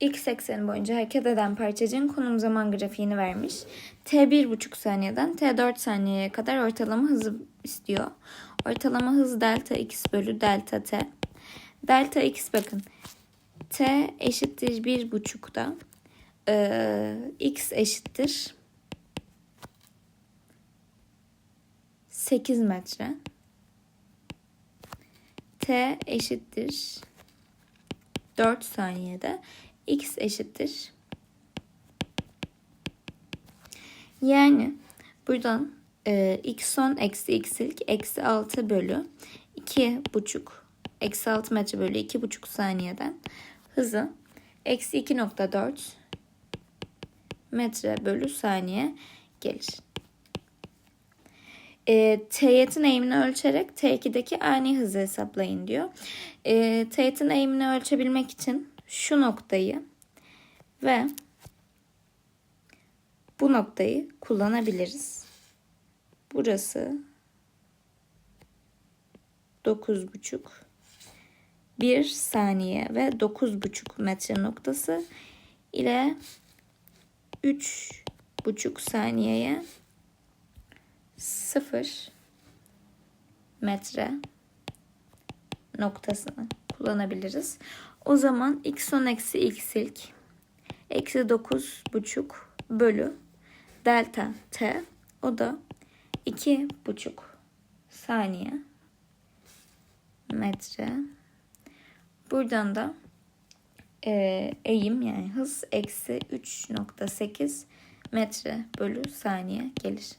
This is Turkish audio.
X ekseni boyunca hareket eden parçacığın konum zaman grafiğini vermiş. T 1,5 saniyeden T 4 saniyeye kadar ortalama hızı istiyor. Ortalama hız delta x bölü delta t. Delta x bakın. T eşittir 1,5'da. Ee, x eşittir 8 metre. T eşittir 4 saniyede x eşittir. Yani buradan e, x son eksi x ilk eksi 6 bölü 2 buçuk eksi 6 metre bölü 2 buçuk saniyeden hızı eksi 2.4 metre bölü saniye gelir. E, teğetin eğimini ölçerek T2'deki ani hızı hesaplayın diyor. E, teğetin eğimini ölçebilmek için şu noktayı ve bu noktayı kullanabiliriz. Burası 9,5 1 saniye ve 9,5 metre noktası ile 3,5 saniyeye 0 metre noktasını kullanabiliriz. O zaman x son eksi x ilk eksi dokuz buçuk bölü delta t o da iki buçuk saniye metre. Buradan da e, eğim yani hız eksi 3.8 metre bölü saniye gelir.